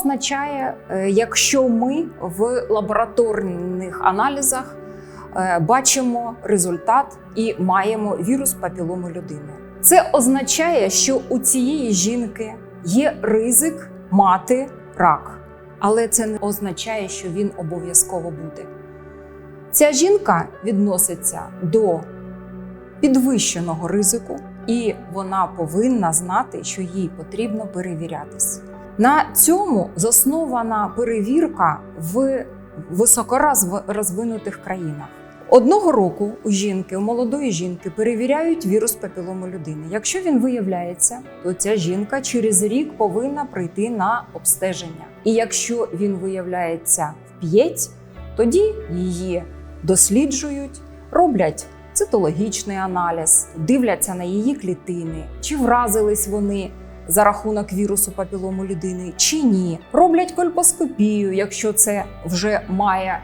означає, е, якщо ми в лабораторних аналізах е, бачимо результат і маємо вірус папілому людини. Це означає, що у цієї жінки є ризик мати рак, але це не означає, що він обов'язково буде. Ця жінка відноситься до підвищеного ризику, і вона повинна знати, що їй потрібно перевірятись. На цьому заснована перевірка в високорозвинутих країнах. Одного року у жінки, у молодої жінки перевіряють вірус папілому людини. Якщо він виявляється, то ця жінка через рік повинна прийти на обстеження. І якщо він виявляється в 5, тоді її досліджують, роблять цитологічний аналіз, дивляться на її клітини, чи вразились вони за рахунок вірусу папілому людини, чи ні. Роблять кольпоскопію, якщо це вже має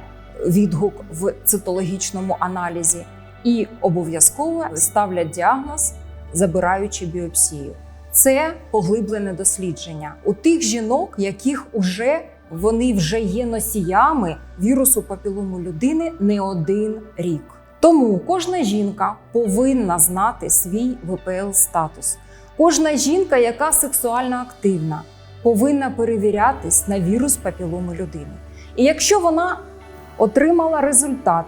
відгук в цитологічному аналізі, і обов'язково ставлять діагноз, забираючи біопсію. Це поглиблене дослідження у тих жінок, яких уже вони вже є носіями вірусу папілому людини не один рік. Тому кожна жінка повинна знати свій ВПЛ статус. Кожна жінка, яка сексуально активна, повинна перевірятись на вірус папілому людини. І якщо вона отримала результат,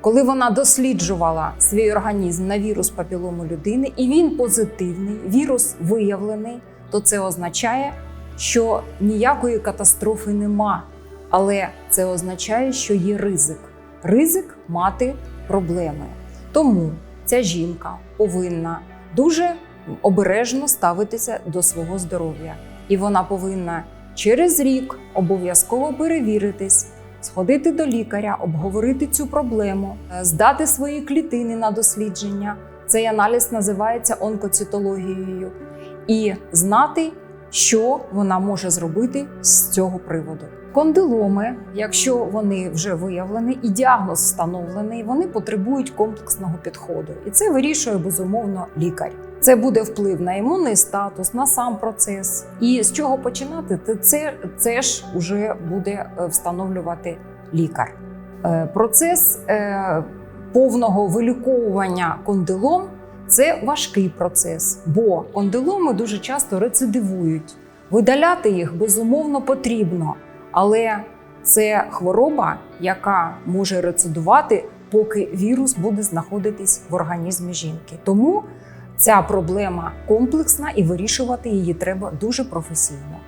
коли вона досліджувала свій організм на вірус папілому людини, і він позитивний, вірус виявлений, то це означає, що ніякої катастрофи нема. Але це означає, що є ризик. Ризик мати проблеми. Тому ця жінка повинна дуже обережно ставитися до свого здоров'я, і вона повинна через рік обов'язково перевіритись, сходити до лікаря, обговорити цю проблему, е, здати свої клітини на дослідження. Цей аналіз називається онкоцитологією, і знати, що вона може зробити з цього приводу. Кондиломи, якщо вони вже виявлені і діагноз встановлений, вони потребують комплексного підходу, і це вирішує безумовно лікар. Це буде вплив на імунний статус, на сам процес. І з чого починати? Це, це, ж вже буде е, встановлювати лікар. Е, Процес е, повного виліковування кондилом це важкий процес, бо кондиломи дуже часто рецидивують. Видаляти їх безумовно потрібно, але це хвороба, яка може рецидувати, поки вірус буде знаходитись в організмі жінки. Тому ця проблема комплексна і вирішувати її треба дуже професійно.